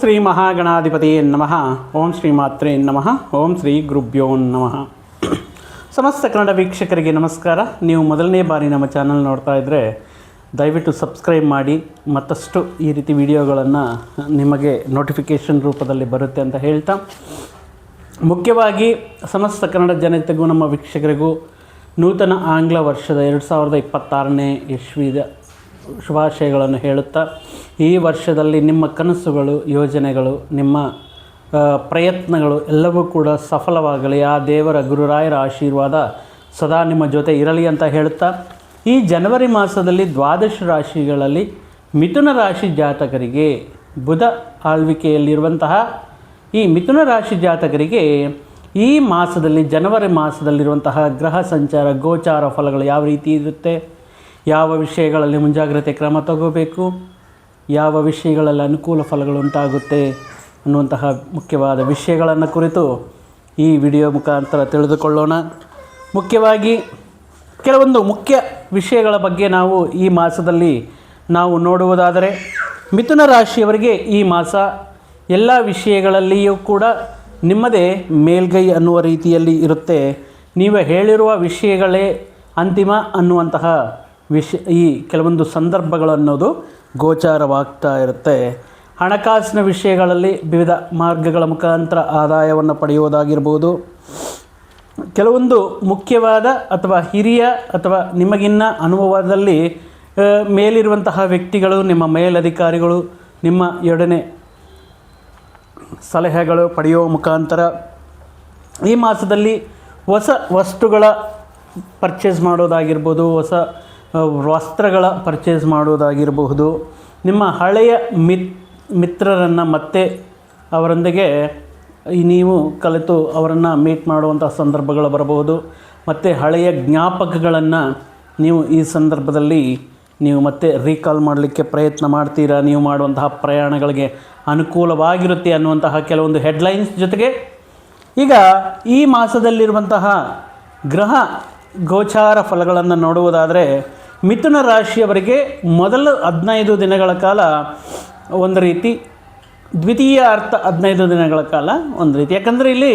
ಶ್ರೀ ಮಹಾಗಣಾಧಿಪತಿ ನಮಃ. ಓಂ ಶ್ರೀ ಮಾತ್ರೆ ನಮಃ. ಓಂ ಶ್ರೀ ಗುರುಭ್ಯೋ ನಮಃ. ಸಮಸ್ತ ಕನ್ನಡ ವೀಕ್ಷಕರಿಗೆ ನಮಸ್ಕಾರ. ನೀವು ಮೊದಲನೇ ಬಾರಿ ನಮ್ಮ ಚಾನಲ್ ನೋಡ್ತಾ ಇದ್ದರೆ ದಯವಿಟ್ಟು ಸಬ್ಸ್ಕ್ರೈಬ್ ಮಾಡಿ, ಮತ್ತಷ್ಟು ಈ ರೀತಿ ವಿಡಿಯೋಗಳನ್ನು ನಿಮಗೆ ನೋಟಿಫಿಕೇಷನ್ ರೂಪದಲ್ಲಿ ಬರುತ್ತೆ ಅಂತ ಹೇಳ್ತಾ. ಮುಖ್ಯವಾಗಿ ಸಮಸ್ತ ಕನ್ನಡ ಜನತೆಗೂ, ನಮ್ಮ ವೀಕ್ಷಕರಿಗೂ ನೂತನ ಆಂಗ್ಲ ವರ್ಷದ ಎರಡು ಸಾವಿರದ ಇಪ್ಪತ್ತಾರನೇ ಇಸ್ವಿದ ಶುಭಾಶಯಗಳನ್ನು ಹೇಳುತ್ತಾ, ಈ ವರ್ಷದಲ್ಲಿ ನಿಮ್ಮ ಕನಸುಗಳು, ಯೋಜನೆಗಳು, ನಿಮ್ಮ ಪ್ರಯತ್ನಗಳು ಎಲ್ಲವೂ ಕೂಡ ಸಫಲವಾಗಲಿ. ಆ ದೇವರ ಗುರುರಾಯರ ಆಶೀರ್ವಾದ ಸದಾ ನಿಮ್ಮ ಜೊತೆ ಇರಲಿ ಅಂತ ಹೇಳುತ್ತಾ, ಈ ಜನವರಿ ಮಾಸದಲ್ಲಿ ದ್ವಾದಶ ರಾಶಿಗಳಲ್ಲಿ ಮಿಥುನ ರಾಶಿ ಜಾತಕರಿಗೆ ಬುಧ ಆಳ್ವಿಕೆಯಲ್ಲಿರುವಂತಹ ಈ ಮಿಥುನ ರಾಶಿ ಜಾತಕರಿಗೆ ಈ ಮಾಸದಲ್ಲಿ, ಜನವರಿ ಮಾಸದಲ್ಲಿರುವಂತಹ ಗ್ರಹ ಸಂಚಾರ, ಗೋಚಾರ ಫಲಗಳು ಯಾವ ರೀತಿ ಇರುತ್ತೆ? ಯಾವ ವಿಷಯಗಳಲ್ಲಿ ಮುಂಜಾಗ್ರತೆ ಕ್ರಮ ತಗೋಬೇಕು? ಯಾವ ವಿಷಯಗಳಲ್ಲಿ ಅನುಕೂಲ ಫಲಗಳು ಉಂಟಾಗುತ್ತೆ? ಅನ್ನುವಂತಹ ಮುಖ್ಯವಾದ ವಿಷಯಗಳನ್ನು ಕುರಿತು ಈ ವಿಡಿಯೋ ಮುಖಾಂತರ ತಿಳಿದುಕೊಳ್ಳೋಣ. ಮುಖ್ಯವಾಗಿ, ಕೆಲವೊಂದು ಮುಖ್ಯ ವಿಷಯಗಳ ಬಗ್ಗೆ ನಾವು ಈ ಮಾಸದಲ್ಲಿ ನಾವು ನೋಡುವುದಾದರೆ, ಮಿಥುನ ರಾಶಿಯವರಿಗೆ ಈ ಮಾಸ ಎಲ್ಲ ವಿಷಯಗಳಲ್ಲಿಯೂ ಕೂಡ ನಿಮ್ಮದೇ ಮೇಲ್ಗೈ ಅನ್ನುವ ರೀತಿಯಲ್ಲಿ ಇರುತ್ತೆ. ನೀವು ಹೇಳಿರುವ ವಿಷಯಗಳೇ ಅಂತಿಮ ಅನ್ನುವಂತಹ ವಿಷ ಈ ಕೆಲವೊಂದು ಸಂದರ್ಭಗಳು ಅನ್ನೋದು ಗೋಚಾರವಾಗ್ತಾ ಇರುತ್ತೆ. ಹಣಕಾಸಿನ ವಿಷಯಗಳಲ್ಲಿ ವಿವಿಧ ಮಾರ್ಗಗಳ ಮುಖಾಂತರ ಆದಾಯವನ್ನು ಪಡೆಯುವುದಾಗಿರ್ಬೋದು. ಕೆಲವೊಂದು ಮುಖ್ಯವಾದ ಅಥವಾ ಹಿರಿಯ ಅಥವಾ ನಿಮಗಿನ್ನ ಅನುಭವದಲ್ಲಿ ಮೇಲಿರುವಂತಹ ವ್ಯಕ್ತಿಗಳು, ನಿಮ್ಮ ಮೇಲಧಿಕಾರಿಗಳು, ನಿಮ್ಮ ಎರಡನೇ ಸಲಹೆಗಳು ಪಡೆಯುವ ಮುಖಾಂತರ ಈ ಮಾಸದಲ್ಲಿ ಹೊಸ ವಸ್ತುಗಳ ಪರ್ಚೇಸ್ ಮಾಡೋದಾಗಿರ್ಬೋದು, ಹೊಸ ವಸ್ತ್ರಗಳ ಪರ್ಚೇಸ್ ಮಾಡುವುದಾಗಿರಬಹುದು. ನಿಮ್ಮ ಹಳೆಯ ಮಿತ್, ಮಿತ್ರರನ್ನು ಮತ್ತೆ ಅವರೊಂದಿಗೆ ನೀವು ಕಲಿತು ಅವರನ್ನು ಮೀಟ್ ಮಾಡುವಂಥ ಸಂದರ್ಭಗಳು ಬರಬಹುದು. ಮತ್ತು ಹಳೆಯ ಜ್ಞಾಪಕಗಳನ್ನು ನೀವು ಈ ಸಂದರ್ಭದಲ್ಲಿ ನೀವು ಮತ್ತೆ ರೀಕಾಲ್ ಮಾಡಲಿಕ್ಕೆ ಪ್ರಯತ್ನ ಮಾಡ್ತೀರಾ? ನೀವು ಮಾಡುವಂತಹ ಪ್ರಯಾಣಗಳಿಗೆ ಅನುಕೂಲವಾಗಿರುತ್ತೆ ಅನ್ನುವಂತಹ ಕೆಲವೊಂದು ಹೆಡ್ಲೈನ್ಸ್ ಜೊತೆಗೆ. ಈಗ ಈ ಮಾಸದಲ್ಲಿರುವಂತಹ ಗ್ರಹ ಗೋಚಾರ ಫಲಗಳನ್ನು ನೋಡುವುದಾದರೆ ಮಿಥುನ ರಾಶಿಯವರಿಗೆ ಮೊದಲ ಹದಿನೈದು ದಿನಗಳ ಕಾಲ ಒಂದು ರೀತಿ, ದ್ವಿತೀಯ ಅರ್ಥ ಹದಿನೈದು ದಿನಗಳ ಕಾಲ ಒಂದು ರೀತಿ. ಯಾಕಂದರೆ ಇಲ್ಲಿ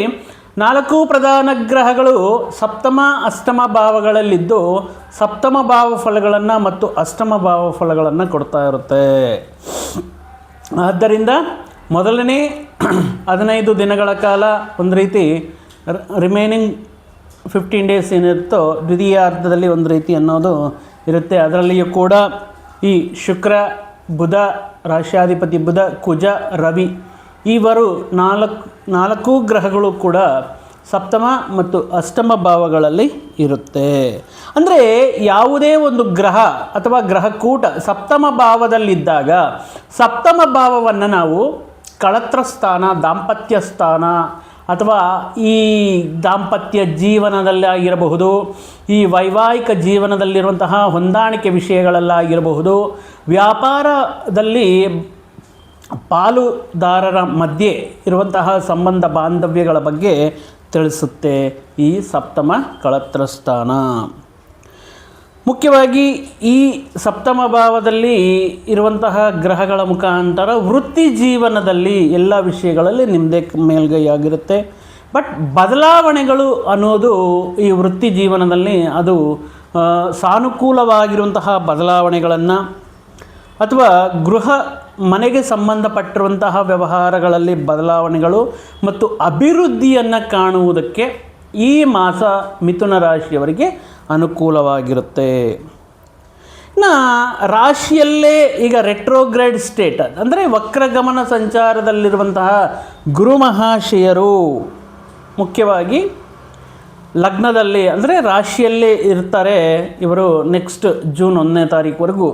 ನಾಲ್ಕು ಪ್ರಧಾನ ಗ್ರಹಗಳು ಸಪ್ತಮ, ಅಷ್ಟಮ ಭಾವಗಳಲ್ಲಿದ್ದು ಸಪ್ತಮ ಭಾವ ಫಲಗಳನ್ನು ಮತ್ತು ಅಷ್ಟಮ ಭಾವ ಫಲಗಳನ್ನು ಕೊಡ್ತಾ ಇರುತ್ತೆ. ಆದ್ದರಿಂದ ಮೊದಲನೇ ಹದಿನೈದು ದಿನಗಳ ಕಾಲ ಒಂದು ರೀತಿ ರಿಮೈನಿಂಗ್ ಫಿಫ್ಟೀನ್ ಡೇಸ್ ಏನಿರುತ್ತೋ ದ್ವಿತೀಯ ಅರ್ಥದಲ್ಲಿ ಒಂದು ರೀತಿ ಅನ್ನೋದು ಇರುತ್ತೆ. ಅದರಲ್ಲಿಯೂ ಕೂಡ ಈ ಶುಕ್ರ, ಬುಧ ರಾಶ್ಯಾಧಿಪತಿ ಬುಧ, ಕುಜ, ರವಿ ಇವರು ನಾಲ್ಕು ನಾಲ್ಕು ಗ್ರಹಗಳು ಕೂಡ ಸಪ್ತಮ ಮತ್ತು ಅಷ್ಟಮ ಭಾವಗಳಲ್ಲಿ ಇರುತ್ತೆ. ಅಂದರೆ ಯಾವುದೇ ಒಂದು ಗ್ರಹ ಅಥವಾ ಗ್ರಹಕೂಟ ಸಪ್ತಮ ಭಾವದಲ್ಲಿದ್ದಾಗ ಸಪ್ತಮ ಭಾವವನ್ನು ನಾವು ಕಳತ್ರ ಸ್ಥಾನ ದಾಂಪತ್ಯ ಸ್ಥಾನ ಅಥವಾ ಈ ದಾಂಪತ್ಯ ಜೀವನದಲ್ಲಿ ಆಗಿರಬಹುದು, ಈ ವೈವಾಹಿಕ ಜೀವನದಲ್ಲಿರುವಂತಹ ಹೊಂದಾಣಿಕೆ ವಿಷಯಗಳಲ್ಲಾಗಿರಬಹುದು ವ್ಯಾಪಾರದಲ್ಲಿ ಪಾಲುದಾರರ ಮಧ್ಯೆ ಇರುವಂತಹ ಸಂಬಂಧ ಬಾಂಧವ್ಯಗಳ ಬಗ್ಗೆ ತಿಳಿಸುತ್ತೆ ಈ ಸಪ್ತಮ ಕಳತ್ರ ಸ್ಥಾನ ಮುಖ್ಯವಾಗಿ ಈ ಸಪ್ತಮ ಭಾವದಲ್ಲಿ ಇರುವಂತಹ ಗ್ರಹಗಳ ಮುಖಾಂತರ ವೃತ್ತಿ ಜೀವನದಲ್ಲಿ ಎಲ್ಲ ವಿಷಯಗಳಲ್ಲಿ ನಿಮ್ಮದೇ ಮೇಲ್ಗೈ ಆಗಿರುತ್ತೆ ಬಟ್ ಬದಲಾವಣೆಗಳು ಅನ್ನೋದು ಈ ವೃತ್ತಿ ಜೀವನದಲ್ಲಿ ಅದು ಸಾನುಕೂಲವಾಗಿರುವಂತಹ ಬದಲಾವಣೆಗಳನ್ನು ಅಥವಾ ಗೃಹ ಮನೆಗೆ ಸಂಬಂಧಪಟ್ಟಿರುವಂತಹ ವ್ಯವಹಾರಗಳಲ್ಲಿ ಬದಲಾವಣೆಗಳು ಮತ್ತು ಅಭಿವೃದ್ಧಿಯನ್ನು ಕಾಣುವುದಕ್ಕೆ ಈ ಮಾಸ ಮಿಥುನ ರಾಶಿಯವರಿಗೆ ಅನುಕೂಲವಾಗಿರುತ್ತೆ. ನಾ ರಾಶಿಯಲ್ಲೇ ಈಗ ರೆಟ್ರೋಗ್ರೇಡ್ ಸ್ಟೇಟ್ ಅಂದರೆ ವಕ್ರಗಮನ ಸಂಚಾರದಲ್ಲಿರುವಂತಹ ಗುರು ಮಹಾಶಯರು, ಮುಖ್ಯವಾಗಿ ಲಗ್ನದಲ್ಲಿ, ಅಂದರೆ ರಾಶಿಯಲ್ಲೇ ಇರ್ತಾರೆ ಇವರು ನೆಕ್ಸ್ಟ್ ಜೂನ್ ಒಂದನೇ ತಾರೀಕುವರೆಗೂ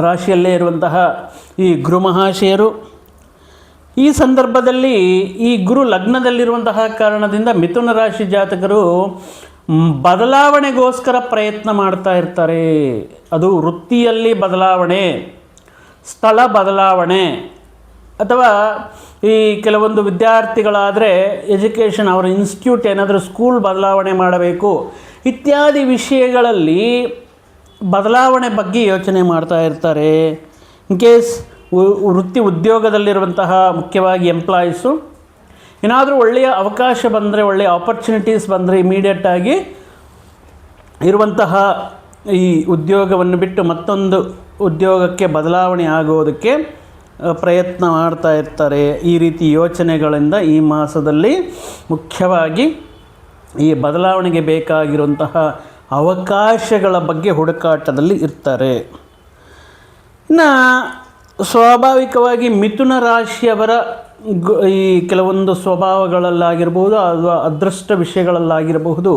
ರಾಶಿಯಲ್ಲೇ ಇರುವಂತಹ ಈ ಗುರು ಮಹಾಶಯರು ಈ ಸಂದರ್ಭದಲ್ಲಿ ಈ ಗುರು ಲಗ್ನದಲ್ಲಿರುವಂತಹ ಕಾರಣದಿಂದ ಮಿಥುನ ರಾಶಿ ಜಾತಕರು ಬದಲಾವಣೆಗೋಸ್ಕರ ಪ್ರಯತ್ನ ಮಾಡ್ತಾ ಇರ್ತಾರೆ. ಅದು ವೃತ್ತಿಯಲ್ಲಿ ಬದಲಾವಣೆ, ಸ್ಥಳ ಬದಲಾವಣೆ, ಅಥವಾ ಈ ಕೆಲವೊಂದು ವಿದ್ಯಾರ್ಥಿಗಳಾದರೆ ಎಜುಕೇಷನ್ ಅವರ ಇನ್ಸ್ಟಿಟ್ಯೂಟ್ ಏನಾದರೂ ಸ್ಕೂಲ್ ಬದಲಾವಣೆ ಮಾಡಬೇಕು ಇತ್ಯಾದಿ ವಿಷಯಗಳಲ್ಲಿ ಬದಲಾವಣೆ ಬಗ್ಗೆ ಯೋಚನೆ ಮಾಡ್ತಾ ಇರ್ತಾರೆ. ಇನ್ ಕೇಸ್ ವೃತ್ತಿ ಉದ್ಯೋಗದಲ್ಲಿರುವಂತಹ ಮುಖ್ಯವಾಗಿ ಎಂಪ್ಲಾಯೀಸು ಏನಾದರೂ ಒಳ್ಳೆಯ ಅವಕಾಶ ಬಂದರೆ, ಒಳ್ಳೆಯ ಆಪರ್ಚುನಿಟೀಸ್ ಬಂದರೆ ಇಮಿಡಿಯೇಟಾಗಿ ಇರುವಂತಹ ಈ ಉದ್ಯೋಗವನ್ನು ಬಿಟ್ಟು ಮತ್ತೊಂದು ಉದ್ಯೋಗಕ್ಕೆ ಬದಲಾವಣೆ ಆಗೋದಕ್ಕೆ ಪ್ರಯತ್ನ ಮಾಡ್ತಾ ಇರ್ತಾರೆ. ಈ ರೀತಿ ಯೋಚನೆಗಳಿಂದ ಈ ಮಾಸದಲ್ಲಿ ಮುಖ್ಯವಾಗಿ ಈ ಬದಲಾವಣೆಗೆ ಬೇಕಾಗಿರುವಂತಹ ಅವಕಾಶಗಳ ಬಗ್ಗೆ ಹುಡುಕಾಟದಲ್ಲಿ ಇರ್ತಾರೆ. ಇನ್ನು ಸ್ವಾಭಾವಿಕವಾಗಿ ಮಿಥುನ ರಾಶಿಯವರ ಈ ಕೆಲವೊಂದು ಸ್ವಭಾವಗಳಲ್ಲಾಗಿರ್ಬೋದು ಅಥವಾ ಅದೃಷ್ಟ ವಿಷಯಗಳಲ್ಲಾಗಿರಬಹುದು.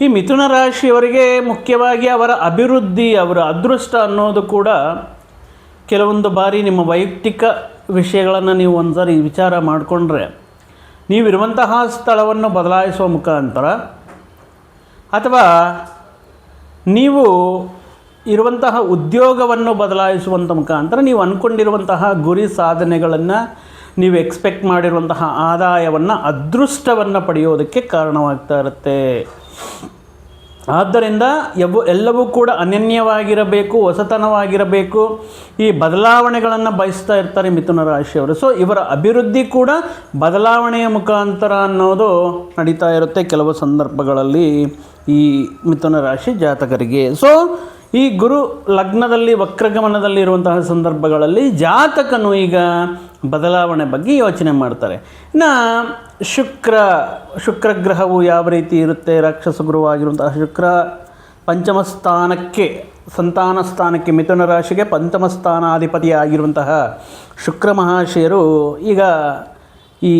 ಈ ಮಿಥುನ ರಾಶಿಯವರಿಗೆ ಮುಖ್ಯವಾಗಿ ಅವರ ಅಭಿವೃದ್ಧಿ, ಅವರ ಅದೃಷ್ಟ ಅನ್ನೋದು ಕೂಡ ಕೆಲವೊಂದು ಬಾರಿ ನಿಮ್ಮ ವೈಯಕ್ತಿಕ ವಿಷಯಗಳನ್ನು ನೀವು ಒಂದು ಸಾರಿ ವಿಚಾರ ಮಾಡಿಕೊಂಡ್ರೆ ನೀವಿರುವಂತಹ ಸ್ಥಳವನ್ನು ಬದಲಾಯಿಸುವ ಮುಖಾಂತರ ಅಥವಾ ನೀವು ಇರುವಂತಹ ಉದ್ಯೋಗವನ್ನು ಬದಲಾಯಿಸುವಂಥ ಮುಖಾಂತರ ನೀವು ಅಂದ್ಕೊಂಡಿರುವಂತಹ ಗುರಿ ಸಾಧನೆಗಳನ್ನು ನೀವು ಎಕ್ಸ್ಪೆಕ್ಟ್ ಮಾಡಿರುವಂತಹ ಆದಾಯವನ್ನು, ಅದೃಷ್ಟವನ್ನು ಪಡೆಯೋದಕ್ಕೆ ಕಾರಣವಾಗ್ತಾ ಇರುತ್ತೆ. ಆದ್ದರಿಂದ ಎವು ಎಲ್ಲವೂ ಕೂಡ ಅನನ್ಯವಾಗಿರಬೇಕು, ಹೊಸತನವಾಗಿರಬೇಕು. ಈ ಬದಲಾವಣೆಗಳನ್ನು ಬಯಸ್ತಾ ಇರ್ತಾರೆ ಮಿಥುನ ರಾಶಿಯವರು. ಸೊ ಇವರ ಅಭಿವೃದ್ಧಿ ಕೂಡ ಬದಲಾವಣೆಯ ಮುಖಾಂತರ ಅನ್ನೋದು ನಡೀತಾ ಇರುತ್ತೆ ಕೆಲವು ಸಂದರ್ಭಗಳಲ್ಲಿ ಈ ಮಿಥುನ ರಾಶಿ ಜಾತಕರಿಗೆ. ಸೊ ಈ ಗುರು ಲಗ್ನದಲ್ಲಿ, ವಕ್ರಗಮನದಲ್ಲಿ ಇರುವಂತಹ ಸಂದರ್ಭಗಳಲ್ಲಿ ಜಾತಕನು ಈಗ ಬದಲಾವಣೆ ಬಗ್ಗೆ ಯೋಚನೆ ಮಾಡ್ತಾರೆ. ಇನ್ನು ಶುಕ್ರ ಶುಕ್ರ ಗ್ರಹವು ಯಾವ ರೀತಿ ಇರುತ್ತೆ? ರಾಕ್ಷಸ ಗುರುವಾಗಿರುವಂತಹ ಶುಕ್ರ ಪಂಚಮ ಸ್ಥಾನಕ್ಕೆ, ಸಂತಾನ ಸ್ಥಾನಕ್ಕೆ ಮಿಥುನ ರಾಶಿಗೆ ಪಂಚಮ ಸ್ಥಾನಾಧಿಪತಿಯಾಗಿರುವಂತಹ ಶುಕ್ರ ಮಹಾಶಯರು ಈಗ ಈ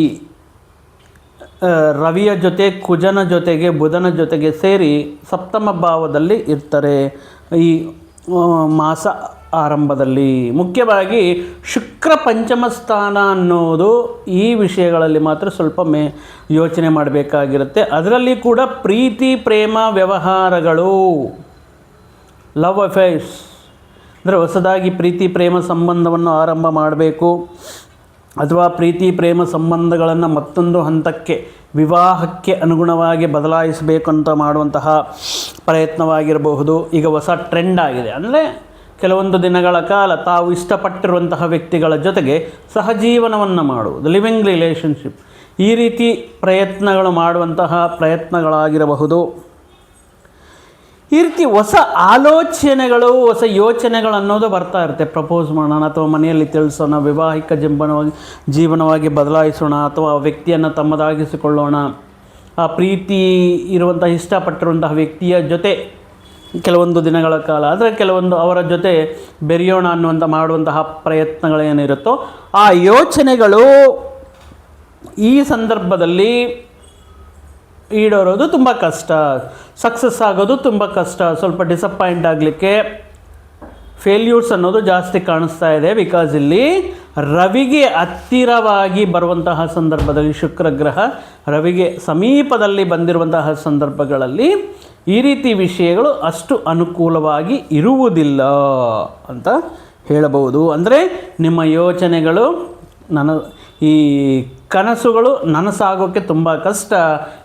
ರವಿಯ ಜೊತೆ, ಕುಜನ ಜೊತೆಗೆ ಬುಧನ ಜೊತೆಗೆ ಸೇರಿ ಸಪ್ತಮ ಭಾವದಲ್ಲಿ ಇರ್ತಾರೆ. ಈ ಮಾಸ ಆರಂಭದಲ್ಲಿ ಮುಖ್ಯವಾಗಿ ಶುಕ್ರ ಪಂಚಮ ಸ್ಥಾನ ಅನ್ನೋದು ಈ ವಿಷಯಗಳಲ್ಲಿ ಮಾತ್ರ ಸ್ವಲ್ಪ ಮೇ ಯೋಚನೆ ಮಾಡಬೇಕಾಗಿರುತ್ತೆ. ಅದರಲ್ಲಿ ಕೂಡ ಪ್ರೀತಿ, ಪ್ರೇಮ, ವ್ಯವಹಾರಗಳು ಲವ್ ಅಫೇರ್ಸ್ ಅಂದರೆ ಹೊಸದಾಗಿ ಪ್ರೀತಿ, ಪ್ರೇಮ ಸಂಬಂಧವನ್ನು ಆರಂಭ ಮಾಡಬೇಕು. ಅಥವಾ ಪ್ರೀತಿ, ಪ್ರೇಮ ಸಂಬಂಧಗಳನ್ನು ಮತ್ತೊಂದು ಹಂತಕ್ಕೆ, ವಿವಾಹಕ್ಕೆ ಅನುಗುಣವಾಗಿ ಬದಲಾಯಿಸಬೇಕು ಅಂತ ಮಾಡುವಂತಹ ಪ್ರಯತ್ನವಾಗಿರಬಹುದು. ಈಗ ಹೊಸ ಟ್ರೆಂಡ್ ಆಗಿದೆ. ಅಂದರೆ ಕೆಲವೊಂದು ದಿನಗಳ ಕಾಲ ತಾವು ಇಷ್ಟಪಟ್ಟಿರುವಂತಹ ವ್ಯಕ್ತಿಗಳ ಜೊತೆಗೆ ಸಹಜೀವನವನ್ನು ಮಾಡುವುದು ಲಿವಿಂಗ್ ರಿಲೇಷನ್ಶಿಪ್ ಈ ರೀತಿ ಪ್ರಯತ್ನಗಳು ಮಾಡುವಂತಹ ಪ್ರಯತ್ನಗಳಾಗಿರಬಹುದು. ಈ ರೀತಿ ಹೊಸ ಆಲೋಚನೆಗಳು, ಹೊಸ ಯೋಚನೆಗಳು ಅನ್ನೋದು ಬರ್ತಾ ಇರುತ್ತೆ. ಪ್ರಪೋಸ್ ಮಾಡೋಣ ಅಥವಾ ಮನೆಯಲ್ಲಿ ತಿಳಿಸೋಣ, ವಿವಾಹಿಕ ಜೀವನವಾಗಿ ಜೀವನವಾಗಿ ಬದಲಾಯಿಸೋಣ ಅಥವಾ ಆ ವ್ಯಕ್ತಿಯನ್ನು ತಮ್ಮದಾಗಿಸಿಕೊಳ್ಳೋಣ. ಆ ಪ್ರೀತಿ ಇರುವಂಥ ಇಷ್ಟಪಟ್ಟಿರುವಂತಹ ವ್ಯಕ್ತಿಯ ಜೊತೆ ಕೆಲವೊಂದು ದಿನಗಳ ಕಾಲ, ಆದರೆ ಕೆಲವೊಂದು ಅವರ ಜೊತೆ ಬೆರೆಯೋಣ ಅನ್ನುವಂಥ ಮಾಡುವಂತಹ ಪ್ರಯತ್ನಗಳೇನಿರುತ್ತೋ, ಆ ಯೋಚನೆಗಳು ಈ ಸಂದರ್ಭದಲ್ಲಿ ಈಡೇರೋದು ತುಂಬ ಕಷ್ಟ. ಸಕ್ಸಸ್ ಆಗೋದು ತುಂಬ ಕಷ್ಟ. ಸ್ವಲ್ಪ ಡಿಸಪಾಯಿಂಟ್ ಆಗಲಿಕ್ಕೆ ಫೇಲ್ಯೂರ್ಸ್ ಅನ್ನೋದು ಜಾಸ್ತಿ ಕಾಣಿಸ್ತಾ ಇದೆ ಬಿಕಾಸ್ ಇಲ್ಲಿ ರವಿಗೆ ಹತ್ತಿರವಾಗಿ ಬರುವಂತಹ ಸಂದರ್ಭದಲ್ಲಿ ಶುಕ್ರ ಗ್ರಹ ರವಿಗೆ ಸಮೀಪದಲ್ಲಿ ಬಂದಿರುವಂತಹ ಸಂದರ್ಭಗಳಲ್ಲಿ ಈ ರೀತಿ ವಿಷಯಗಳು ಅಷ್ಟು ಅನುಕೂಲವಾಗಿ ಇರುವುದಿಲ್ಲ ಅಂತ ಹೇಳಬಹುದು. ಅಂದರೆ ನಿಮ್ಮ ಯೋಚನೆಗಳು ನನ್ನ ಈ ಕನಸುಗಳು ನನಸಾಗೋಕ್ಕೆ ತುಂಬ ಕಷ್ಟ.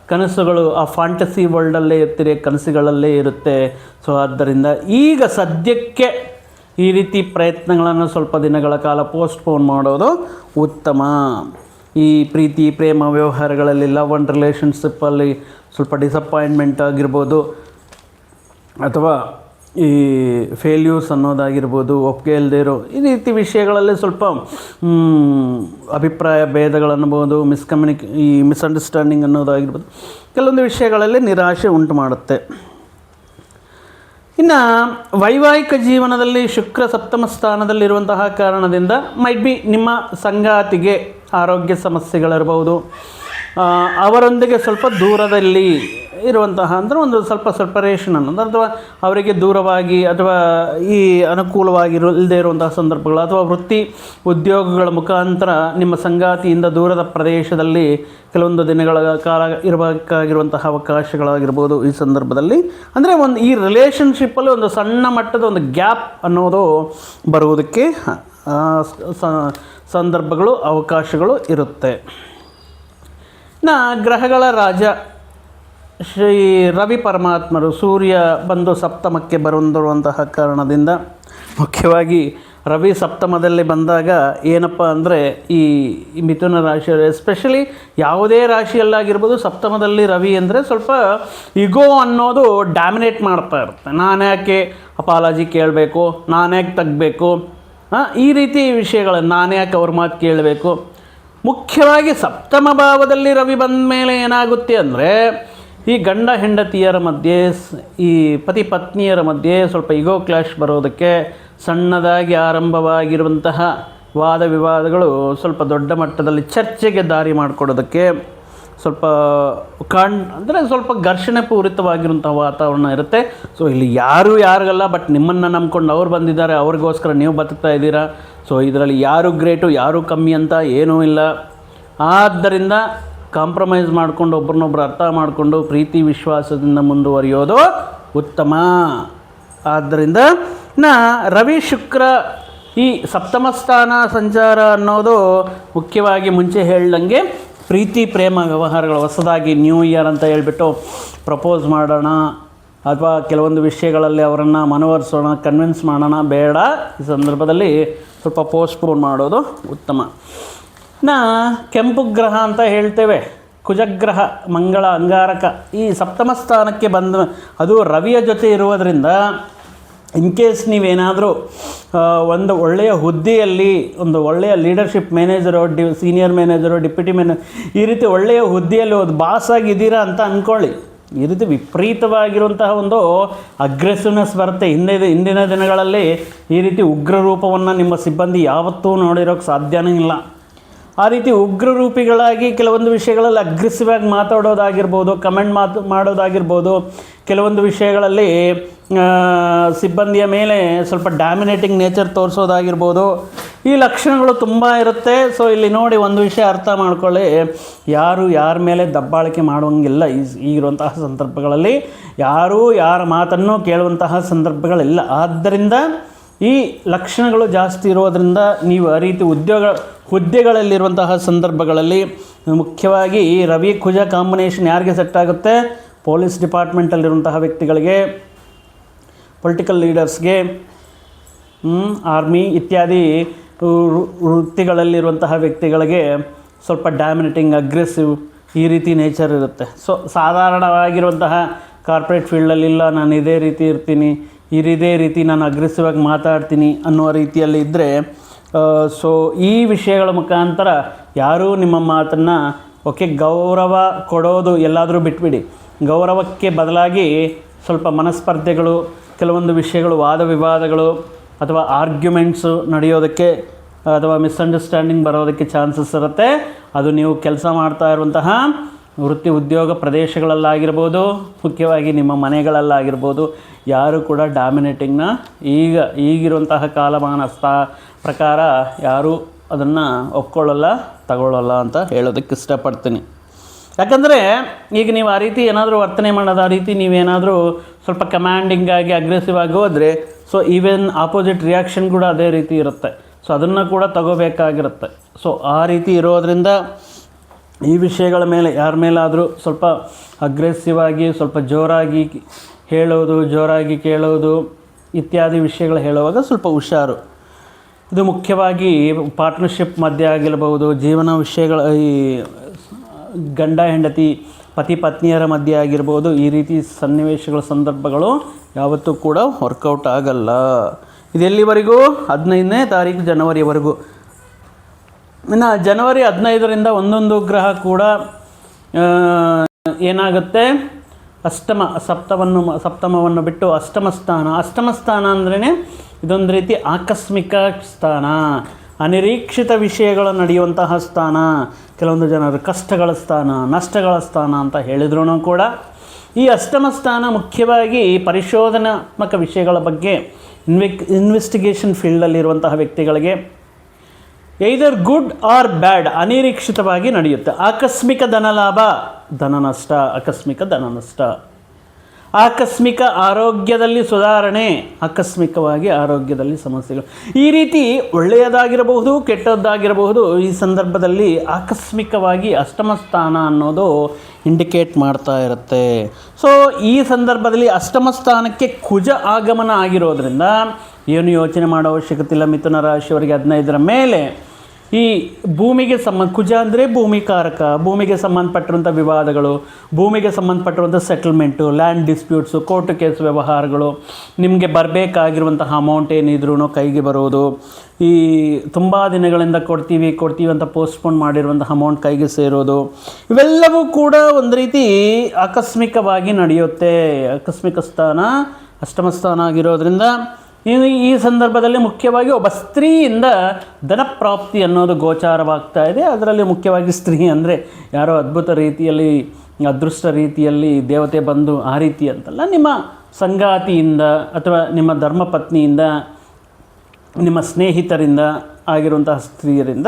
ಕನಸುಗಳು ಆ ಫ್ಯಾಂಟಸಿ ವರ್ಲ್ಡಲ್ಲೇ ಇರ್ತೀರಿ, ಕನಸುಗಳಲ್ಲೇ ಇರುತ್ತೆ. ಸೊ ಆದ್ದರಿಂದ ಈಗ ಸದ್ಯಕ್ಕೆ ಈ ರೀತಿ ಪ್ರಯತ್ನಗಳನ್ನು ಸ್ವಲ್ಪ ದಿನಗಳ ಕಾಲ ಪೋಸ್ಟ್ಪೋನ್ ಮಾಡೋದು ಉತ್ತಮ. ಈ ಪ್ರೀತಿ, ಪ್ರೇಮ, ವ್ಯವಹಾರಗಳಲ್ಲಿ ಲವ್ ಆ್ಯಂಡ್ ರಿಲೇಷನ್ಶಿಪ್ಪಲ್ಲಿ ಸ್ವಲ್ಪ ಡಿಸಪಾಯಿಂಟ್ಮೆಂಟ್ ಆಗಿರ್ಬೋದು ಅಥವಾ ಈ ಫೇಲ್ಯೂರ್ಸ್ ಅನ್ನೋದಾಗಿರ್ಬೋದು ಒಪ್ಪಿಗೆ ಇಲ್ಲದೆ ಇರೋ ಈ ರೀತಿ ವಿಷಯಗಳಲ್ಲಿ ಸ್ವಲ್ಪ ಅಭಿಪ್ರಾಯ ಭೇದಗಳನ್ನಬಹುದು ಮಿಸ್ಕಮ್ಯುನಿಕ್ ಈ ಮಿಸ್ಅಂಡರ್ಸ್ಟ್ಯಾಂಡಿಂಗ್ ಅನ್ನೋದಾಗಿರ್ಬೋದು, ಕೆಲವೊಂದು ವಿಷಯಗಳಲ್ಲಿ ನಿರಾಶೆ ಉಂಟು ಮಾಡುತ್ತೆ. ಇನ್ನು ವೈವಾಹಿಕ ಜೀವನದಲ್ಲಿ ಶುಕ್ರ ಸಪ್ತಮ ಸ್ಥಾನದಲ್ಲಿರುವಂತಹ ಕಾರಣದಿಂದ ಮೈಟ್ ಬಿ ನಿಮ್ಮ ಸಂಗಾತಿಗೆ ಆರೋಗ್ಯ ಸಮಸ್ಯೆಗಳಿರ್ಬೋದು ಅವರೊಂದಿಗೆ ಸ್ವಲ್ಪ ದೂರದಲ್ಲಿ ಇರುವಂತಹ ಅಂದರೆ ಒಂದು ಸ್ವಲ್ಪ ಸೆಪರೇಷನ್ ಅನ್ನೋದು, ಅಥವಾ ಅವರಿಗೆ ದೂರವಾಗಿ ಅಥವಾ ಈ ಅನುಕೂಲವಾಗಿರು ಇಲ್ಲದೇ ಇರುವಂತಹ ಸಂದರ್ಭಗಳು, ಅಥವಾ ವೃತ್ತಿ ಉದ್ಯೋಗಗಳ ಮುಖಾಂತರ ನಿಮ್ಮ ಸಂಗಾತಿಯಿಂದ ದೂರದ ಪ್ರದೇಶದಲ್ಲಿ ಕೆಲವೊಂದು ದಿನಗಳ ಕಾಲ ಇರಬೇಕಾಗಿರುವಂತಹ ಅವಕಾಶಗಳಾಗಿರ್ಬೋದು ಈ ಸಂದರ್ಭದಲ್ಲಿ. ಅಂದರೆ ಒಂದು ಈ ರಿಲೇಷನ್ಶಿಪ್ಪಲ್ಲಿ ಒಂದು ಸಣ್ಣ ಮಟ್ಟದ ಒಂದು ಗ್ಯಾಪ್ ಅನ್ನೋದು ಬರುವುದಕ್ಕೆ ಸಂದರ್ಭಗಳು, ಅವಕಾಶಗಳು ಇರುತ್ತೆ. ನಾ, ಗ್ರಹಗಳ ರಾಜ ಶ್ರೀ ರವಿ ಪರಮಾತ್ಮರು ಸೂರ್ಯ ಬಂದು ಸಪ್ತಮಕ್ಕೆ ಬರುವಂತಹ ಕಾರಣದಿಂದ ಮುಖ್ಯವಾಗಿ ರವಿ ಸಪ್ತಮದಲ್ಲಿ ಬಂದಾಗ ಏನಪ್ಪ ಅಂದರೆ ಈ ಮಿಥುನ ರಾಶಿಯಲ್ಲಿ ಎಸ್ಪೆಷಲಿ ಯಾವುದೇ ರಾಶಿಯಲ್ಲಾಗಿರ್ಬೋದು ಸಪ್ತಮದಲ್ಲಿ ರವಿ ಅಂದರೆ ಸ್ವಲ್ಪ ಇಗೋ ಅನ್ನೋದು ಡ್ಯಾಮಿನೇಟ್ ಮಾಡ್ತಾ ಇರುತ್ತೆ. ನಾನು ಯಾಕೆ ಅಪಾಲಜಿ ಕೇಳಬೇಕು? ನಾನು ಯಾಕೆ ತಗಬೇಕು? ಈ ರೀತಿ ವಿಷಯಗಳನ್ನು ನಾನು ಯಾಕೆ ಅವ್ರ ಮಾತು ಕೇಳಬೇಕು? ಮುಖ್ಯವಾಗಿ ಸಪ್ತಮ ಭಾವದಲ್ಲಿ ರವಿ ಬಂದ ಮೇಲೆ ಏನಾಗುತ್ತೆ ಅಂದರೆ ಈ ಗಂಡ ಹೆಂಡತಿಯರ ಮಧ್ಯೆ ಈ ಪತಿ ಪತ್ನಿಯರ ಮಧ್ಯೆ ಸ್ವಲ್ಪ ಇಗೋ ಕ್ಲಾಶ್ ಬರೋದಕ್ಕೆ ಸಣ್ಣದಾಗಿ ಆರಂಭವಾಗಿರುವಂತಹ ವಾದ ವಿವಾದಗಳು ಸ್ವಲ್ಪ ದೊಡ್ಡ ಮಟ್ಟದಲ್ಲಿ ಚರ್ಚೆಗೆ ದಾರಿ ಮಾಡಿಕೊಡೋದಕ್ಕೆ ಸ್ವಲ್ಪ ಕಾಣ್, ಅಂದರೆ ಸ್ವಲ್ಪ ಘರ್ಷಣೆ ಪೂರಿತವಾಗಿರುವಂಥ ವಾತಾವರಣ ಇರುತ್ತೆ. ಸೊ ಇಲ್ಲಿ ಯಾರು ಯಾರಿಗಲ್ಲ ಬಟ್ ನಿಮ್ಮನ್ನು ನಂಬ್ಕೊಂಡು ಅವ್ರು ಬಂದಿದ್ದಾರೆ, ಅವ್ರಿಗೋಸ್ಕರ ನೀವು ಬದುಕ್ತಾ ಇದ್ದೀರಾ? ಸೊ ಇದರಲ್ಲಿ ಯಾರು ಗ್ರೇಟು ಯಾರು ಕಮ್ಮಿ ಅಂತ ಏನೂ ಇಲ್ಲ. ಆದ್ದರಿಂದ ಕಾಂಪ್ರಮೈಸ್ ಮಾಡಿಕೊಂಡು ಒಬ್ರನ್ನೊಬ್ರು ಅರ್ಥ ಮಾಡಿಕೊಂಡು ಪ್ರೀತಿ ವಿಶ್ವಾಸದಿಂದ ಮುಂದುವರಿಯೋದು ಉತ್ತಮ. ಆದ್ದರಿಂದ ನಾ ರವಿ ಶುಕ್ರ ಈ ಸಪ್ತಮಸ್ಥಾನ ಸಂಚಾರ ಅನ್ನೋದು ಮುಖ್ಯವಾಗಿ ಮುಂಚೆ ಹೇಳ್ದಂಗೆ ಪ್ರೀತಿ ಪ್ರೇಮ ವ್ಯವಹಾರಗಳು ಹೊಸದಾಗಿ ನ್ಯೂ ಇಯರ್ ಅಂತ ಹೇಳ್ಬಿಟ್ಟು ಪ್ರಪೋಸ್ ಮಾಡೋಣ ಅಥವಾ ಕೆಲವೊಂದು ವಿಷಯಗಳಲ್ಲಿ ಅವರನ್ನು ಮನವರಿಸೋಣ, ಕನ್ವಿನ್ಸ್ ಮಾಡೋಣ ಬೇಡ. ಈ ಸಂದರ್ಭದಲ್ಲಿ ಸ್ವಲ್ಪ ಪೋಸ್ಟ್ಪೋನ್ ಮಾಡೋದು ಉತ್ತಮ. ನಾ ಕೆಂಪು ಗ್ರಹ ಅಂತ ಹೇಳ್ತೇವೆ. ಕುಜಗ್ರಹ, ಮಂಗಳ, ಅಂಗಾರಕ ಈ ಸಪ್ತಮ ಸ್ಥಾನಕ್ಕೆ ಬಂದ ಅದು ರವಿಯ ಜೊತೆ ಇರುವುದರಿಂದ ಇನ್ ಕೇಸ್ ನೀವೇನಾದರೂ ಒಂದು ಒಳ್ಳೆಯ ಹುದ್ದೆಯಲ್ಲಿ, ಒಂದು ಒಳ್ಳೆಯ leadership manager D senior manager deputy manager ಈ ರೀತಿ ಒಳ್ಳೆಯ ಹುದ್ದೆಯಲ್ಲಿ ಒಂದು ಬಾಸ್ ಆಗಿದ್ದೀರಾ ಅಂತ ಅಂದ್ಕೊಳ್ಳಿ ಈ ರೀತಿ ವಿಪರೀತವಾಗಿರುವಂತಹ ಒಂದು ಅಗ್ರೆಸಿವ್ನೆಸ್ ಬರುತ್ತೆ. ಹಿಂದೆ, ಹಿಂದಿನ ದಿನಗಳಲ್ಲಿ ಈ ರೀತಿ ಉಗ್ರ ರೂಪವನ್ನು ನಿಮ್ಮ ಸಿಬ್ಬಂದಿ ಯಾವತ್ತೂ ನೋಡಿರೋಕ್ಕೆ ಸಾಧ್ಯನೇ ಇಲ್ಲ. ಆ ರೀತಿ ಉಗ್ರ ರೂಪಿಗಳಾಗಿ ಕೆಲವೊಂದು ವಿಷಯಗಳಲ್ಲಿ ಅಗ್ರೆಸಿವ್ ಆಗಿ ಮಾತಾಡೋದಾಗಿರ್ಬೋದು, ಕಮೆಂಟ್ ಮಾತು, ಮಾಡೋದಾಗಿರ್ಬೋದು, ಕೆಲವೊಂದು ವಿಷಯಗಳಲ್ಲಿ ಸಿಬ್ಬಂದಿಯ ಮೇಲೆ ಸ್ವಲ್ಪ ಡಾಮಿನೇಟಿಂಗ್ ನೇಚರ್ ತೋರಿಸೋದಾಗಿರ್ಬೋದು, ಈ ಲಕ್ಷಣಗಳು ತುಂಬ ಇರುತ್ತೆ. ಸೊ, ಇಲ್ಲಿ ನೋಡಿ ಒಂದು ವಿಷಯ ಅರ್ಥ ಮಾಡ್ಕೊಳ್ಳಿ. ಯಾರು ಯಾರ ಮೇಲೆ ದಬ್ಬಾಳಿಕೆ ಮಾಡುವಂಗಿಲ್ಲ ಈಗಿರುವಂತಹ ಸಂದರ್ಭಗಳಲ್ಲಿ. ಯಾರೂ ಯಾರ ಮಾತನ್ನು ಕೇಳುವಂತಹ ಸಂದರ್ಭಗಳಿಲ್ಲ. ಆದ್ದರಿಂದ ಈ ಲಕ್ಷಣಗಳು ಜಾಸ್ತಿ ಇರೋದರಿಂದ ನೀವು ಆ ರೀತಿ ಉದ್ಯೋಗ, ಹುದ್ದೆಗಳಲ್ಲಿರುವಂತಹ ಸಂದರ್ಭಗಳಲ್ಲಿ ಮುಖ್ಯವಾಗಿ ರವಿ ಕುಜ ಕಾಂಬಿನೇಷನ್ ಯಾರಿಗೆ ಸೆಟ್ ಆಗುತ್ತೆ? ಪೊಲೀಸ್ ಡಿಪಾರ್ಟ್ಮೆಂಟಲ್ಲಿರುವಂತಹ ವ್ಯಕ್ತಿಗಳಿಗೆ ಪೊಲಿಟಿಕಲ್ ಲೀಡರ್ಸ್ಗೆ ಆರ್ಮಿ ಇತ್ಯಾದಿ ವೃತ್ತಿಗಳಲ್ಲಿರುವಂತಹ ವ್ಯಕ್ತಿಗಳಿಗೆ ಸ್ವಲ್ಪ ಡಾಮಿನೇಟಿಂಗ್ ಅಗ್ರೆಸಿವ್ ಈ ರೀತಿ ನೇಚರ್ ಇರುತ್ತೆ. ಸೊ ಸಾಧಾರಣವಾಗಿರುವಂತಹ ಕಾರ್ಪೊರೇಟ್ ಫೀಲ್ಡಲ್ಲಿಲ್ಲ ನಾನು ಇದೇ ರೀತಿ ಇರ್ತೀನಿ ಇದೇ ರೀತಿ ನಾನು ಅಗ್ರೆಸಿವ್ ಮಾತಾಡ್ತೀನಿ ಅನ್ನೋ ರೀತಿಯಲ್ಲಿ ಇದ್ದರೆ ಸೊ ಈ ವಿಷಯಗಳ ಮುಖಾಂತರ ಯಾರೂ ನಿಮ್ಮ ಮಾತನ್ನು ಓಕೆ ಗೌರವ ಕೊಡೋದು ಎಲ್ಲಾದರೂ ಬಿಟ್ಬಿಡಿ. ಗೌರವಕ್ಕೆ ಬದಲಾಗಿ ಸ್ವಲ್ಪ ಮನಸ್ಪರ್ಧೆಗಳು, ಕೆಲವೊಂದು ವಿಷಯಗಳು, ವಾದ ವಿವಾದಗಳು ಅಥವಾ ಆರ್ಗ್ಯುಮೆಂಟ್ಸು ನಡೆಯೋದಕ್ಕೆ ಅಥವಾ ಮಿಸ್ಅಂಡರ್ಸ್ಟ್ಯಾಂಡಿಂಗ್ ಬರೋದಕ್ಕೆ ಚಾನ್ಸಸ್ ಇರುತ್ತೆ. ಅದು ನೀವು ಕೆಲಸ ಮಾಡ್ತಾ ಇರುವಂತಹ ವೃತ್ತಿ ಉದ್ಯೋಗ ಪ್ರದೇಶಗಳಲ್ಲಾಗಿರ್ಬೋದು, ಮುಖ್ಯವಾಗಿ ನಿಮ್ಮ ಮನೆಗಳಲ್ಲಾಗಿರ್ಬೋದು, ಯಾರು ಕೂಡ ಡಾಮಿನೇಟಿಂಗ್ನ ಈಗ, ಈಗಿರುವಂತಹ ಕಾಲಮಾನ ಸ್ಥಾ ಪ್ರಕಾರ ಯಾರೂ ಅದನ್ನು ಒಪ್ಕೊಳ್ಳಲ್ಲ, ತಗೊಳ್ಳಲ್ಲ ಅಂತ ಹೇಳೋದಕ್ಕೆ ಇಷ್ಟಪಡ್ತೀನಿ. ಯಾಕಂದರೆ ಈಗ ನೀವು ಆ ರೀತಿ ಏನಾದರೂ ವರ್ತನೆ ಮಾಡೋದು ಆ ರೀತಿ ನೀವೇನಾದರೂ ಸ್ವಲ್ಪ ಕಮ್ಯಾಂಡಿಂಗ್ ಆಗಿ ಅಗ್ರೆಸಿವ್ ಆಗಿ ಹೋದರೆ ಸೊ ಈವನ್ ಆಪೋಸಿಟ್ ರಿಯಾಕ್ಷನ್ ಕೂಡ ಅದೇ ರೀತಿ ಇರುತ್ತೆ. ಸೊ ಅದನ್ನು ಕೂಡ ತಗೋಬೇಕಾಗಿರುತ್ತೆ. ಸೊ ಆ ರೀತಿ ಇರೋದರಿಂದ ಈ ವಿಷಯಗಳ ಮೇಲೆ ಯಾರ ಮೇಲಾದರೂ ಸ್ವಲ್ಪ ಅಗ್ರೆಸಿವ್ ಆಗಿ ಸ್ವಲ್ಪ ಜೋರಾಗಿ ಹೇಳೋದು, ಜೋರಾಗಿ ಕೇಳೋದು ಇತ್ಯಾದಿ ವಿಷಯಗಳು ಹೇಳುವಾಗ ಸ್ವಲ್ಪ ಹುಷಾರು. ಇದು ಮುಖ್ಯವಾಗಿ ಪಾರ್ಟ್ನರ್ಶಿಪ್ ಮಧ್ಯೆ ಆಗಿರಬಹುದು, ಜೀವನ ವಿಷಯಗಳ ಈ ಗಂಡ, ಹೆಂಡತಿ, ಪತಿ, ಪತ್ನಿಯರ ಮಧ್ಯೆ ಆಗಿರ್ಬೋದು ಈ ರೀತಿ ಸನ್ನಿವೇಶಗಳ ಸಂದರ್ಭಗಳು ಯಾವತ್ತೂ ಕೂಡ ವರ್ಕೌಟ್ ಆಗಲ್ಲ. ಇದೆಲ್ಲಿವರೆಗೂ ಹದಿನೈದನೇ ತಾರೀಕು ಜನವರಿವರೆಗೂ. ಇನ್ನು ಜನವರಿ ಹದಿನೈದರಿಂದ ಒಂದೊಂದು ಗ್ರಹ ಕೂಡ ಏನಾಗುತ್ತೆ? ಅಷ್ಟಮ, ಸಪ್ತವನ್ನು, ಸಪ್ತಮವನ್ನು ಬಿಟ್ಟು ಅಷ್ಟಮ ಸ್ಥಾನ. ಅಷ್ಟಮ ಸ್ಥಾನ ಅಂದ್ರೇ ಇದೊಂದು ರೀತಿ ಆಕಸ್ಮಿಕ ಸ್ಥಾನ. ಅನಿರೀಕ್ಷಿತ ವಿಷಯಗಳು ನಡೆಯುವಂತಹ ಸ್ಥಾನ. ಕೆಲವೊಂದು ಜನರು ಕಷ್ಟಗಳ ಸ್ಥಾನ, ನಷ್ಟಗಳ ಸ್ಥಾನ ಅಂತ ಹೇಳಿದ್ರು ಕೂಡ. ಈ ಅಷ್ಟಮ ಸ್ಥಾನ ಮುಖ್ಯವಾಗಿ ಪರಿಶೋಧನಾತ್ಮಕ ವಿಷಯಗಳ ಬಗ್ಗೆ ಇನ್ವೆಕ್, ಇನ್ವೆಸ್ಟಿಗೇಷನ್ ಫೀಲ್ಡಲ್ಲಿರುವಂತಹ ವ್ಯಕ್ತಿಗಳಿಗೆ ಎಯ್ದರ್ ಗುಡ್ ಆರ್ ಬ್ಯಾಡ್ ಅನಿರೀಕ್ಷಿತವಾಗಿ ನಡೆಯುತ್ತೆ. ಆಕಸ್ಮಿಕ ಧನಲಾಭ ಧನ ನಷ್ಟ ಆಕಸ್ಮಿಕ ಧನ ನಷ್ಟ ಆಕಸ್ಮಿಕ ಆರೋಗ್ಯದಲ್ಲಿ ಸುಧಾರಣೆ, ಆಕಸ್ಮಿಕವಾಗಿ ಆರೋಗ್ಯದಲ್ಲಿ ಸಮಸ್ಯೆಗಳು. ಈ ರೀತಿ ಒಳ್ಳೆಯದಾಗಿರಬಹುದು, ಕೆಟ್ಟದ್ದಾಗಿರಬಹುದು, ಈ ಸಂದರ್ಭದಲ್ಲಿ ಆಕಸ್ಮಿಕವಾಗಿ ಅಷ್ಟಮ ಸ್ಥಾನ ಅನ್ನೋದು ಇಂಡಿಕೇಟ್ ಮಾಡ್ತಾ ಇರುತ್ತೆ. ಸೊ ಈ ಸಂದರ್ಭದಲ್ಲಿ ಅಷ್ಟಮ ಸ್ಥಾನಕ್ಕೆ ಕುಜ ಆಗಮನ ಆಗಿರೋದ್ರಿಂದ ಏನು ಯೋಚನೆ ಮಾಡೋ ಅವಶ್ಯಕತೆ ಇಲ್ಲ ಮಿಥುನ ರಾಶಿಯವರಿಗೆ ಹದಿನೈದರ ಮೇಲೆ. ಈ ಭೂಮಿಗೆ ಸಂಬಂಧ, ಕುಜ ಅಂದರೆ ಭೂಮಿ ಕಾರಕ ಭೂಮಿಗೆ ಸಂಬಂಧಪಟ್ಟಿರುವಂಥ ವಿವಾದಗಳು, ಭೂಮಿಗೆ ಸಂಬಂಧಪಟ್ಟಿರುವಂಥ settlement land disputes court case ವ್ಯವಹಾರಗಳು, ನಿಮಗೆ ಬರಬೇಕಾಗಿರುವಂಥ ಅಮೌಂಟ್ ಏನಿದ್ರೂ ಕೈಗೆ ಬರೋದು. ಈ ತುಂಬ ದಿನಗಳಿಂದ ಕೊಡ್ತೀವಿ ಕೊಡ್ತೀವಿ ಅಂತ ಪೋಸ್ಟ್ಪೋನ್ ಮಾಡಿರುವಂಥ ಅಮೌಂಟ್ ಕೈಗೆ ಸೇರೋದು. ಇವೆಲ್ಲವೂ ಕೂಡ ಒಂದು ರೀತಿ ಆಕಸ್ಮಿಕವಾಗಿ ನಡೆಯುತ್ತೆ. ಆಕಸ್ಮಿಕ ಸ್ಥಾನ, ಅಷ್ಟಮ ಸ್ಥಾನ ಆಗಿರೋದ್ರಿಂದ ಈ ಈ ಸಂದರ್ಭದಲ್ಲಿ ಮುಖ್ಯವಾಗಿ ಒಬ್ಬ ಸ್ತ್ರೀಯಿಂದ ಧನಪ್ರಾಪ್ತಿ ಅನ್ನೋದು ಗೋಚಾರವಾಗ್ತಾ ಇದೆ. ಅದರಲ್ಲಿ ಮುಖ್ಯವಾಗಿ ಸ್ತ್ರೀ ಅಂದರೆ ಯಾರೋ ಅದ್ಭುತ ರೀತಿಯಲ್ಲಿ, ಅದೃಷ್ಟ ರೀತಿಯಲ್ಲಿ ದೇವತೆ ಬಂದು ಆ ರೀತಿ ಅಂತಲ್ಲ, ನಿಮ್ಮ ಸಂಗಾತಿಯಿಂದ ಅಥವಾ ನಿಮ್ಮ ಧರ್ಮಪತ್ನಿಯಿಂದ, ನಿಮ್ಮ ಸ್ನೇಹಿತರಿಂದ ಆಗಿರುವಂತಹ ಸ್ತ್ರೀಯರಿಂದ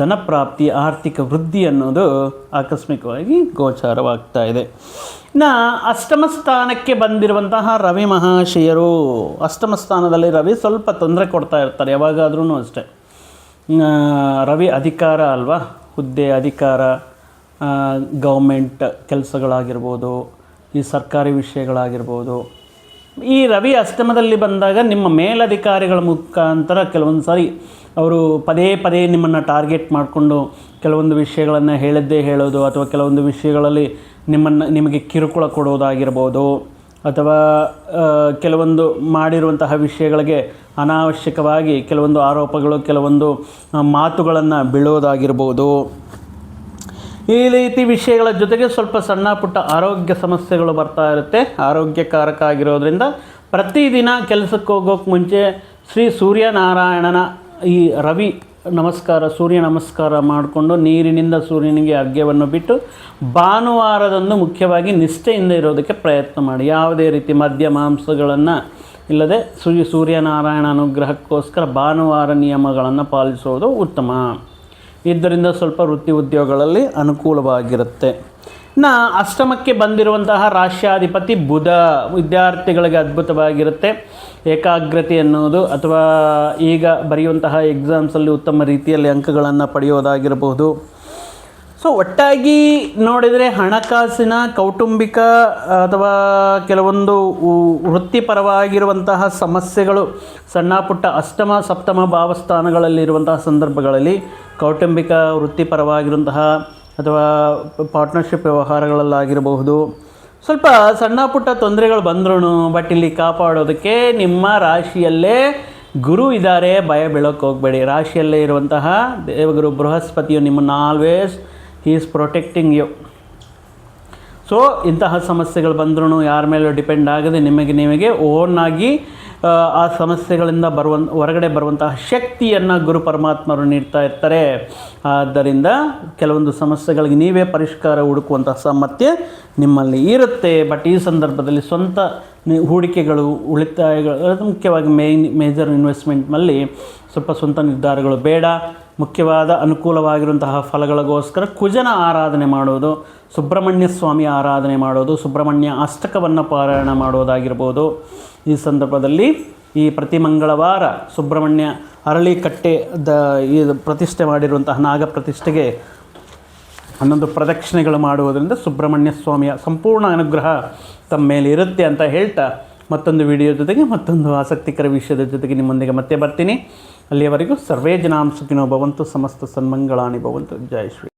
ಧನಪ್ರಾಪ್ತಿ, ಆರ್ಥಿಕ ವೃದ್ಧಿ ಅನ್ನೋದು ಆಕಸ್ಮಿಕವಾಗಿ ಗೋಚಾರವಾಗ್ತಾ ಇದೆ. ಇನ್ನು ಅಷ್ಟಮ ಸ್ಥಾನಕ್ಕೆ ಬಂದಿರುವಂತಹ ರವಿ ಮಹಾಶಯರು, ಅಷ್ಟಮ ಸ್ಥಾನದಲ್ಲಿ ರವಿ ಸ್ವಲ್ಪ ತೊಂದರೆ ಕೊಡ್ತಾ ಇರ್ತಾರೆ ಯಾವಾಗಾದ್ರೂ ಅಷ್ಟೇ. ರವಿ ಅಧಿಕಾರ ಅಲ್ವಾ? ಹುದ್ದೆ ಅಧಿಕಾರ ಗೌರ್ಮೆಂಟ್ ಕೆಲಸಗಳಾಗಿರ್ಬೋದು, ಈ ಸರ್ಕಾರಿ ವಿಷಯಗಳಾಗಿರ್ಬೋದು. ಈ ರವಿ ಅಷ್ಟಮದಲ್ಲಿ ಬಂದಾಗ ನಿಮ್ಮ ಮೇಲಧಿಕಾರಿಗಳ ಮುಖಾಂತರ ಕೆಲವೊಂದು ಸಾರಿ ಅವರು ಪದೇ ಪದೇ ನಿಮ್ಮನ್ನು ಟಾರ್ಗೆಟ್ ಮಾಡಿಕೊಂಡು ಕೆಲವೊಂದು ವಿಷಯಗಳನ್ನು ಹೇಳಿದ್ದೇ ಹೇಳೋದು ಅಥವಾ ಕೆಲವೊಂದು ವಿಷಯಗಳಲ್ಲಿ ನಿಮ್ಮನ್ನು, ನಿಮಗೆ ಕಿರುಕುಳ ಕೊಡೋದಾಗಿರ್ಬೋದು ಅಥವಾ ಕೆಲವೊಂದು ಮಾಡಿರುವಂತಹ ವಿಷಯಗಳಿಗೆ ಅನಾವಶ್ಯಕವಾಗಿ ಕೆಲವೊಂದು ಆರೋಪಗಳು, ಕೆಲವೊಂದು ಮಾತುಗಳನ್ನು ಬೀಳೋದಾಗಿರ್ಬೋದು. ಈ ರೀತಿ ವಿಷಯಗಳ ಜೊತೆಗೆ ಸ್ವಲ್ಪ ಸಣ್ಣ ಪುಟ್ಟ ಆರೋಗ್ಯ ಸಮಸ್ಯೆಗಳು ಬರ್ತಾ ಇರುತ್ತೆ. ಆರೋಗ್ಯಕಾರಕ ಆಗಿರೋದ್ರಿಂದ ಪ್ರತಿದಿನ ಕೆಲಸಕ್ಕೆ ಹೋಗೋಕ್ಕೆ ಮುಂಚೆ ಶ್ರೀ ಸೂರ್ಯನಾರಾಯಣನ ಈ ರವಿ ನಮಸ್ಕಾರ, ಸೂರ್ಯ ನಮಸ್ಕಾರ ಮಾಡಿಕೊಂಡು ನೀರಿನಿಂದ ಸೂರ್ಯನಿಗೆ ಅರ್ಘ್ಯವನ್ನು ಬಿಟ್ಟು ಭಾನುವಾರದಂದು ಮುಖ್ಯವಾಗಿ ನಿಷ್ಠೆಯಿಂದ ಇರೋದಕ್ಕೆ ಪ್ರಯತ್ನ ಮಾಡಿ. ಯಾವುದೇ ರೀತಿ ಮದ್ಯ ಮಾಂಸಗಳನ್ನು ಇಲ್ಲದೆ ಸೂರ್ಯ ಸೂರ್ಯನಾರಾಯಣ ಅನುಗ್ರಹಕ್ಕೋಸ್ಕರ ಭಾನುವಾರ ನಿಯಮಗಳನ್ನು ಪಾಲಿಸುವುದು ಉತ್ತಮ. ಇದರಿಂದ ಸ್ವಲ್ಪ ವೃತ್ತಿ ಉದ್ಯೋಗಗಳಲ್ಲಿ ಅನುಕೂಲವಾಗಿರುತ್ತೆ. ಇನ್ನು ಅಷ್ಟಮಕ್ಕೆ ಬಂದಿರುವಂತಹ ರಾಷ್ಟ್ರಾಧಿಪತಿ ಬುಧ ವಿದ್ಯಾರ್ಥಿಗಳಿಗೆ ಅದ್ಭುತವಾಗಿರುತ್ತೆ. ಏಕಾಗ್ರತೆ ಅನ್ನೋದು ಅಥವಾ ಈಗ ಬರೆಯುವಂತಹ ಎಕ್ಸಾಮ್ಸಲ್ಲಿ ಉತ್ತಮ ರೀತಿಯಲ್ಲಿ ಅಂಕಗಳನ್ನು ಪಡೆಯೋದಾಗಿರಬಹುದು. ಸೊ ಒಟ್ಟಾಗಿ ನೋಡಿದರೆ ಹಣಕಾಸಿನ ಕೌಟುಂಬಿಕ ಅಥವಾ ಕೆಲವೊಂದು ವೃತ್ತಿಪರವಾಗಿರುವಂತಹ ಸಮಸ್ಯೆಗಳು ಸಣ್ಣ ಪುಟ್ಟ ಅಷ್ಟಮ, ಸಪ್ತಮ ಭಾವಸ್ಥಾನಗಳಲ್ಲಿರುವಂತಹ ಸಂದರ್ಭಗಳಲ್ಲಿ ಕೌಟುಂಬಿಕ ವೃತ್ತಿಪರವಾಗಿರುವಂತಹ ಅಥವಾ ಪಾರ್ಟ್ನರ್ಶಿಪ್ ವ್ಯವಹಾರಗಳಲ್ಲಾಗಿರಬಹುದು. ಸ್ವಲ್ಪ ಸಣ್ಣ ಪುಟ್ಟ ತೊಂದರೆಗಳು ಬಂದ್ರೂ ಬಟ್ ಇಲ್ಲಿ ಕಾಪಾಡೋದಕ್ಕೆ ನಿಮ್ಮ ರಾಶಿಯಲ್ಲೇ ಗುರು ಇದ್ದಾರೆ, ಭಯ ಬೀಳೋಕ್ಕೆ ಹೋಗಬೇಡಿ. ರಾಶಿಯಲ್ಲೇ ಇರುವಂತಹ ದೇವಗುರು ಬೃಹಸ್ಪತಿಯು ನಿಮ್ಮನ್ನು always he is protecting you so ಇಂತಹ ಸಮಸ್ಯೆಗಳು ಬಂದ್ರೂ ಯಾರ ಮೇಲೂ ಡಿಪೆಂಡ್ ಆಗದೆ ನಿಮಗೆ ನಿಮಗೆ ಓನ್ ಆಗಿ ಆ, ಸಮಸ್ಯೆಗಳಿಂದ ಬರುವ ಹೊರಗಡೆ ಬರುವಂತಹ ಶಕ್ತಿಯನ್ನು ಗುರು ಪರಮಾತ್ಮರು ನೀಡ್ತಾ ಇರ್ತಾರೆ. ಆದ್ದರಿಂದ ಕೆಲವೊಂದು ಸಮಸ್ಯೆಗಳಿಗೆ ನೀವೇ ಪರಿಷ್ಕಾರ ಹುಡುಕುವಂತಹ ಸಾಮರ್ಥ್ಯ ನಿಮ್ಮಲ್ಲಿ ಇರುತ್ತೆ. ಬಟ್ ಈ ಸಂದರ್ಭದಲ್ಲಿ ಸ್ವಂತ ಹೂಡಿಕೆಗಳು ಉಳಿತಾಯಗಳು ಮುಖ್ಯವಾಗಿ ಮೇನ್ ಮೇಜರ್ ಇನ್ವೆಸ್ಟ್ಮೆಂಟ್ನಲ್ಲಿ ಸ್ವಲ್ಪ ಸ್ವಂತ ನಿರ್ಧಾರಗಳು ಬೇಡ. ಮುಖ್ಯವಾದ ಅನುಕೂಲವಾಗಿರುವಂತಹ ಫಲಗಳಿಗೋಸ್ಕರ ಕುಜನ ಆರಾಧನೆ ಮಾಡೋದು ಸುಬ್ರಹ್ಮಣ್ಯ ಸ್ವಾಮಿ ಆರಾಧನೆ ಮಾಡೋದು ಸುಬ್ರಹ್ಮಣ್ಯ ಅಷ್ಟಕವನ್ನು ಪಾರಾಯಣ ಮಾಡೋದಾಗಿರ್ಬೋದು. ಈ ಸಂದರ್ಭದಲ್ಲಿ ಈ ಪ್ರತಿ ಮಂಗಳವಾರ ಸುಬ್ರಹ್ಮಣ್ಯ ಅರಳಿಕಟ್ಟೆ ದ ಈ ಪ್ರತಿಷ್ಠೆ ಮಾಡಿರುವಂತಹ ನಾಗ ಪ್ರತಿಷ್ಠೆಗೆ ಹನ್ನೊಂದು ಪ್ರದಕ್ಷಿಣೆಗಳು ಮಾಡುವುದರಿಂದ ಸುಬ್ರಹ್ಮಣ್ಯ ಸ್ವಾಮಿಯ ಸಂಪೂರ್ಣ ಅನುಗ್ರಹ ತಮ್ಮ ಮೇಲೆ ಇರುತ್ತೆ ಅಂತ ಹೇಳ್ತಾ ಮತ್ತೊಂದು ವಿಡಿಯೋ ಜೊತೆಗೆ ಮತ್ತೊಂದು ಆಸಕ್ತಿಕರ ವಿಷಯದ ಜೊತೆಗೆ ನಿಮ್ಮೊಂದಿಗೆ ಮತ್ತೆ ಬರ್ತೀನಿ. ಅಲ್ಲಿಯವರೆಗೂ ಸರ್ವೇ ಜನಾಂ ಸುಖಿನೋ ಭವಂತು, ಸಮಸ್ತ ಸನ್ಮಂಗಳಾನಿ ಭವಂತು. ಜಯ ಶ್ರೀ